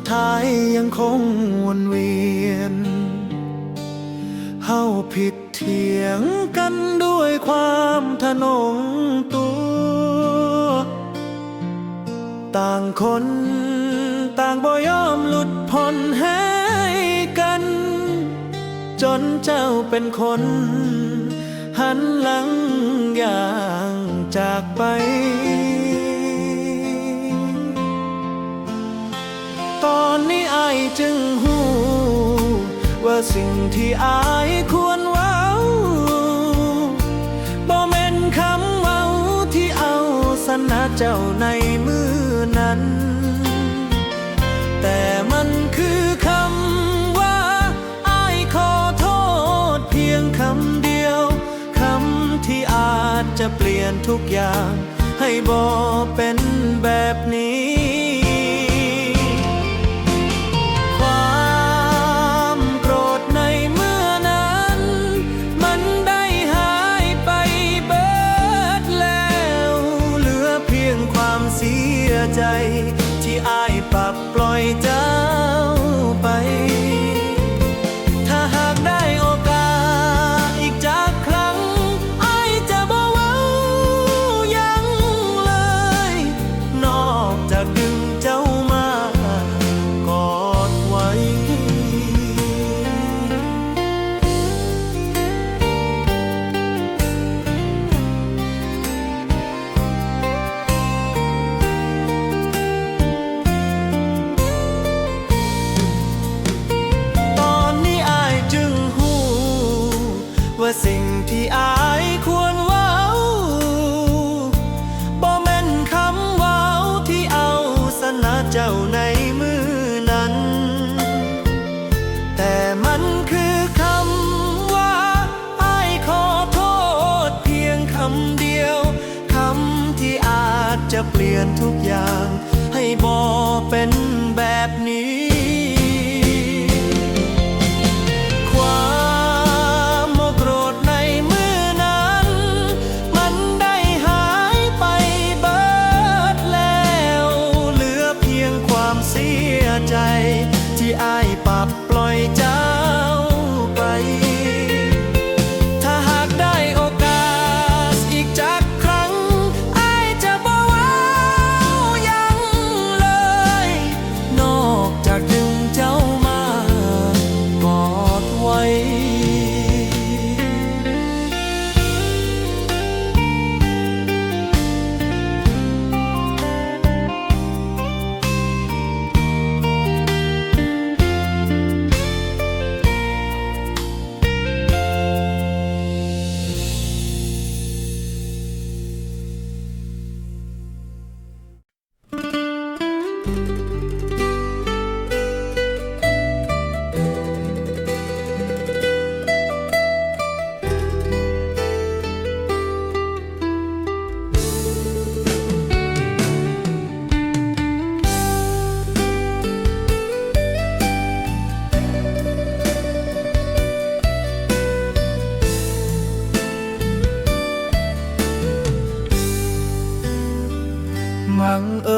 ดท้ายยังคงวนเวียน เฮาผิดเถียงกันด้วยความทะนงตัว ต่างคนต่างบ่ยอมหลุดพ้นให้กัน จนเจ้าเป็นคน หันหลังอย่างจากไป ตอนนี้ไอจึงหูว่าสิ่งที่อายควรเว้าบ่แม่นคำเว้าที่เอาสนะเจ้าในมือนั้น แต่มันคือคำว่าอายขอโทษเพียงคำเดียวคำที่อาจจะเปลี่ยนทุกอย่าง ให้บอเป็นแบบนี้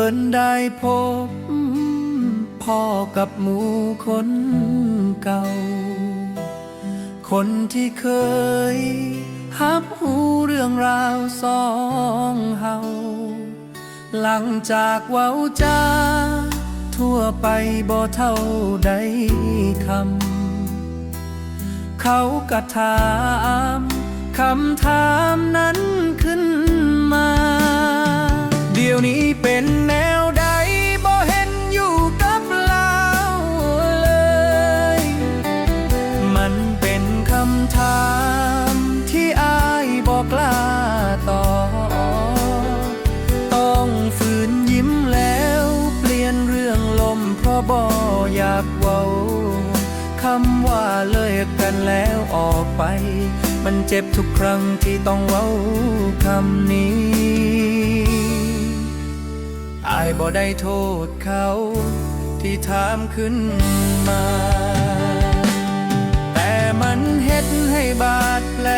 เอิญได้พบ พ่อกับหมูคนเก่า คนที่เคยฮับหูเรื่องราวสองเฮา หลังจากเว้าจาทั่วไปบ่เท่าใดคำ เขากระถามคำถามนั้นขึ้น ดี๋ยวนี้เป็นแนวใดบ่เห็นอยู่กับเราเลย มันเป็นคำถามที่อายบอกกล้าตอบต้องฝืนยิ้มแล้วเปลี่ยนเรื่องลมเพราะบ่อยากเว้าคำว่าเลิกกันแล้วออกไป มันเจ็บทุกครั้งที่ต้องเว้าคำนี้ายบ่ได้โทษเขา ที่ถามขึ้นมา แต่มันเฮ็ดให้บาดแผล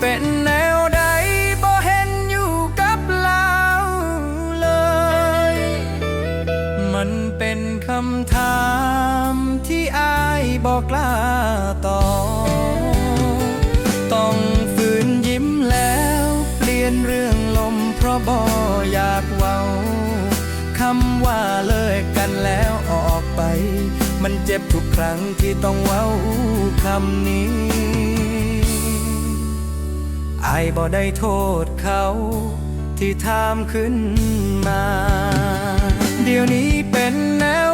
เป็นแนวใดบ่เห็นอยู่กับเราเลย มันเป็นคำถามที่อายบอกกล้าตอบต้องฝืนยิ้มแล้ว เปลี่ยนเรื่องลมเพราะบ่อยากเว้าคำว่าเลิกกันแล้วออกไป มันเจ็บทุกครั้งที่ต้องเว้าคำนี้ อายบ่ได้โทษเขา ที่ถามขึ้นมา เดี๋ยวนี้เป็นแล้ว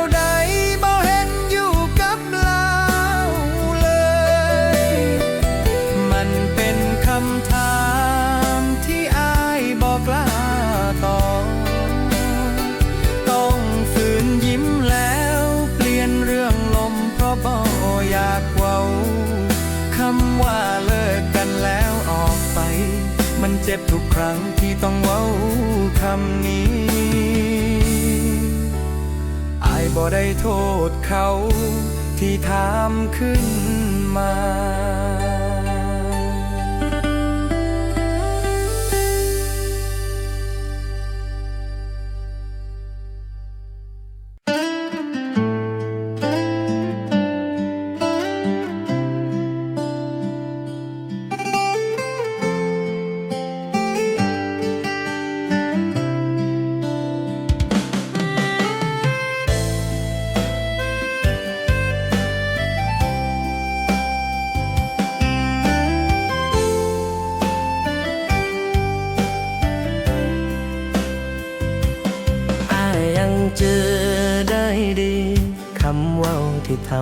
ต้องเว้าคำนี้อายบ่ได้โทษเขาที่ถามขึ้นมา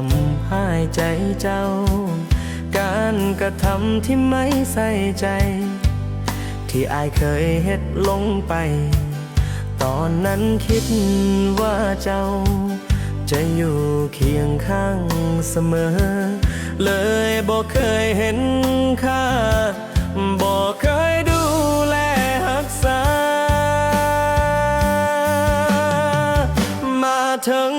ทำให้ใจเจ้า การกระทำที่ไม่ใส่ใจ ที่อายเคยเฮ็ดลงไป ตอนนั้นคิดว่าเจ้า จะอยู่เคียงข้างเสมอ เลยบอกเคยเห็นค่าบอกเคยดูแลรักษา มาถึง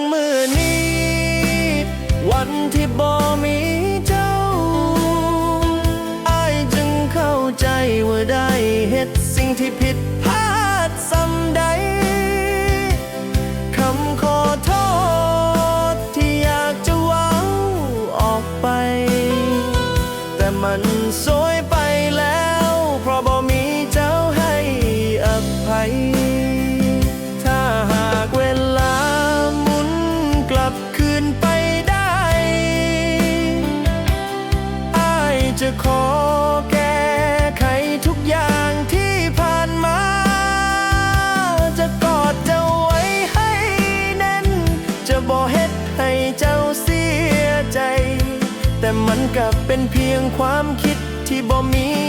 ความคิดที่บ่มี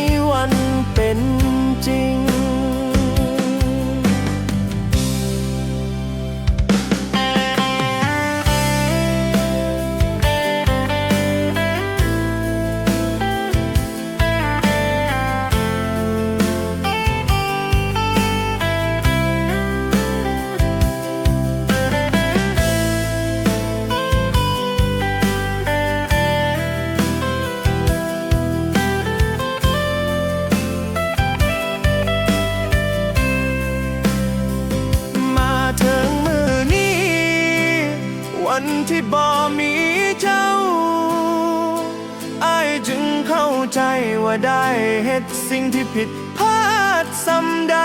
วันที่บ่มีเจ้าอายจึงเข้าใจว่าได้เฮ็ดสิ่งที่ผิดพลาดซ้ำใด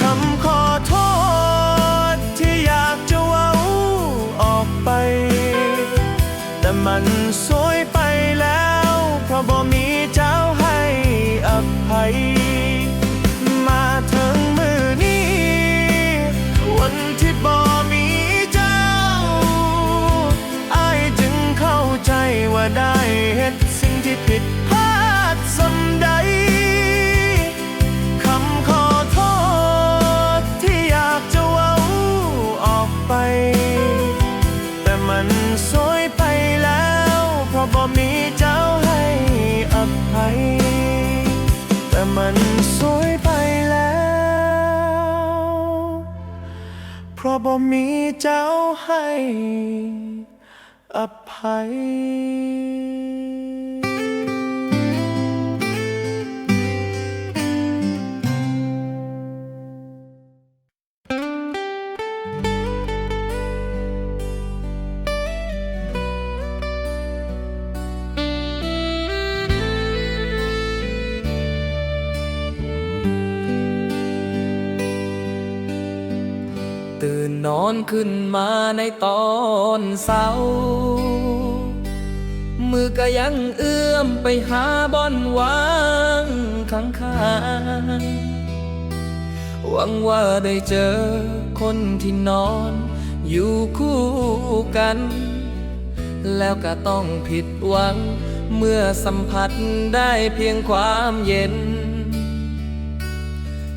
คำขอโทษที่อยากจะเว้าออกไป แต่มันสวยไปแล้ว เพราะบ่มีเจ้าให้อภัย ได้เห็นสิ่งที่ผิดพลาดสำใดคำขอโทษที่อยากจะเว้าออกไป แต่มันสวยไปแล้ว เพราะบ่มีเจ้าให้อภัย แต่มันสวยไปแล้ว เพราะบ่มีเจ้าให้อภัย 海。 นขึ้นมาในตอนเช้ามือก็ยังเอื้อมไปหาบอนวางข้างข้างๆหวังว่าได้เจอคนที่นอนอยู่คู่กัน แล้วก็ต้องผิดหวัง เมื่อสัมผัสได้เพียงความเย็น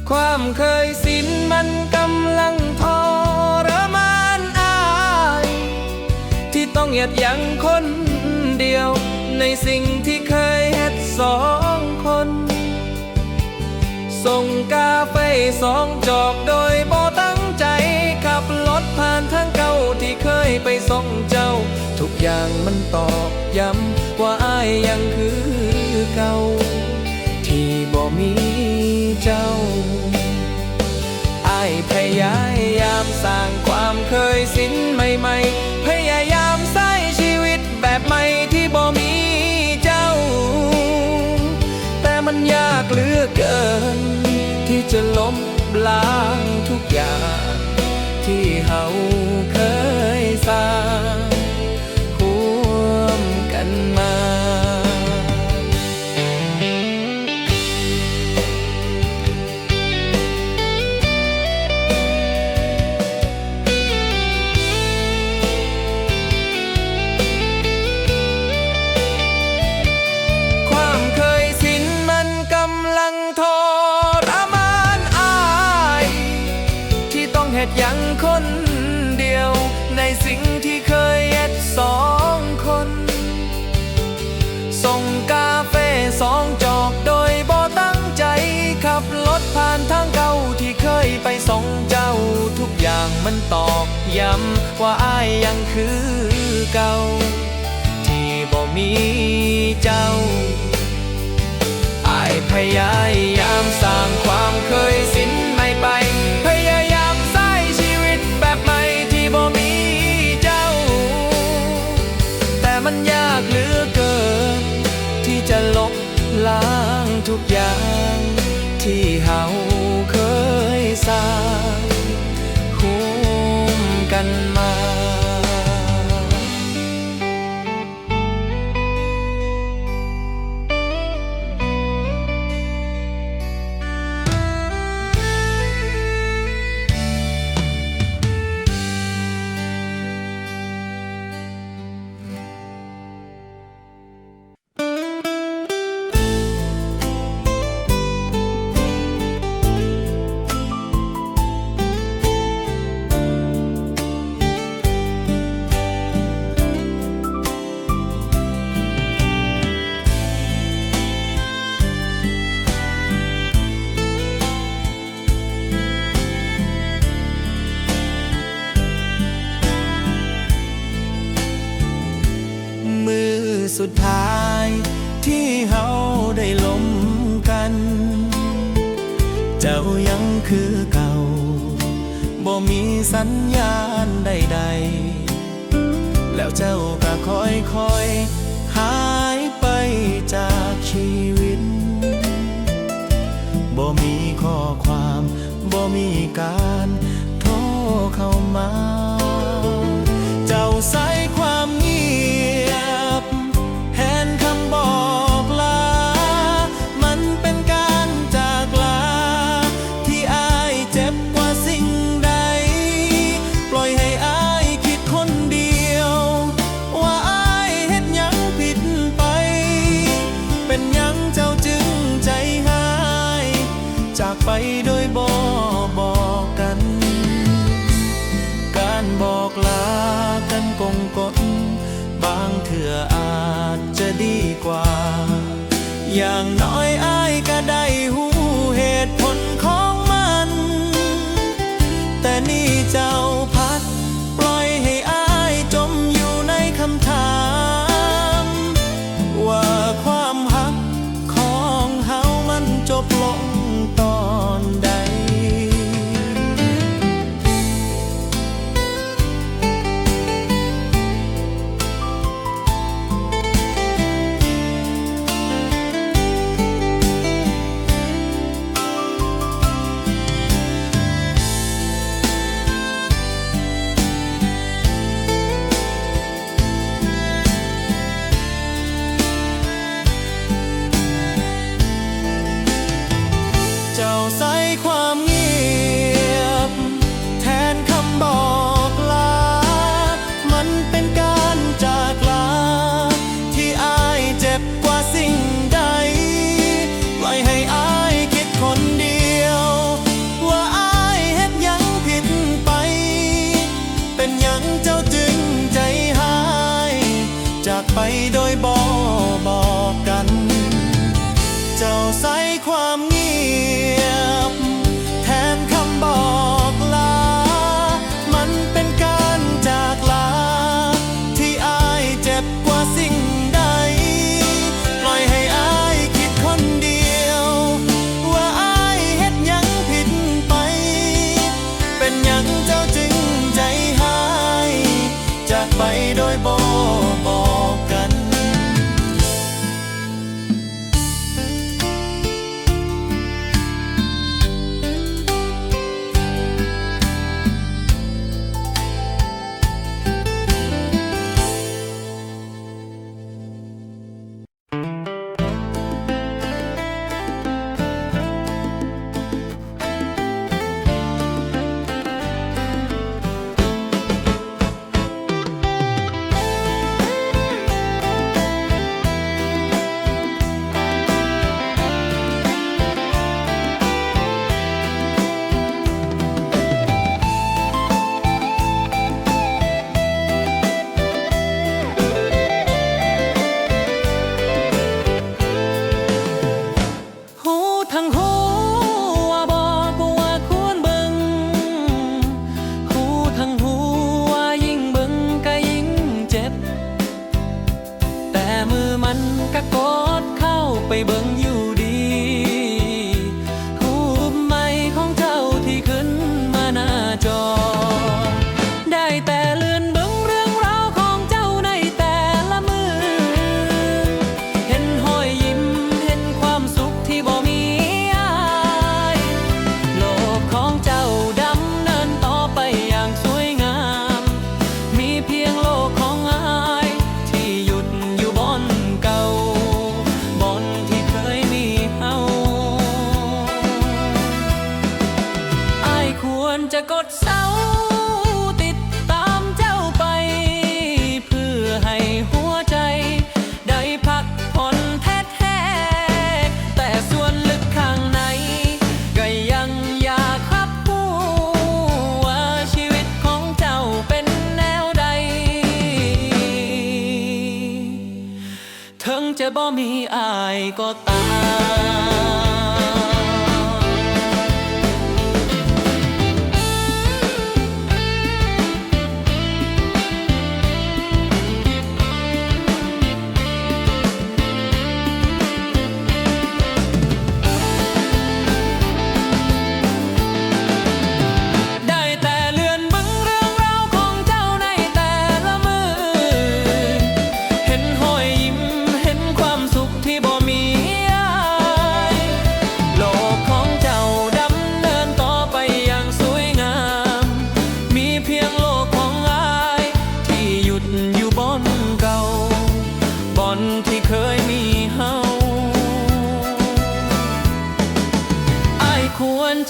ความเคยสินมันกำลังทร ดยังคนเดียว ในสิ่งที่เคยเฮ็ดสองคน ส่งกาแฟสองจอกโดยบ่ตั้งใจขับรถผ่านทางเก่าที่เคยไปส่งเจ้า ทุกอย่างมันตอกย้ำว่าอายยังคือเก่า ที่บ่มีเจ้าอายพยายามสร้างความเคยสินใหม่ๆพยายาม จะล้มล้างทุกอย่าง ที่เฮาเคยสร้าง คนเดียว ในสิ่งที่เคยเฮ็ดสองคน ส่งกาแฟสองจอกโดยบ่ตั้งใจ ขับรถผ่านทางเก่าที่เคยไปส่งเจ้า ทุกอย่างมันตอกย้ำว่าอายยังคือเก่า ที่บ่มีเจ้าอายพยายามสร้างความเคยสิน ทุกอย่างที่เฮาเคยสร้าง สัญญาณใด ๆ แล้วเจ้าก็ค่อยๆหาย จะดีกว่าอย่างน้อยอาย ความ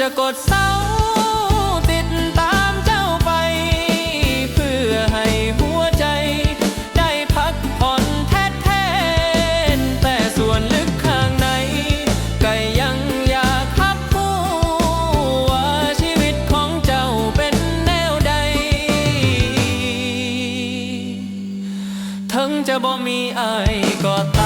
จะกดเสาติดตามเจ้าไป เพื่อให้หัวใจ ได้พักผ่อนแท้แท้แต่ส่วนลึกข้างในก็ยังอยากพักผู้ว่าชีวิตของเจ้าเป็นแนวใทั้งจะบ่มีอายก็ตาม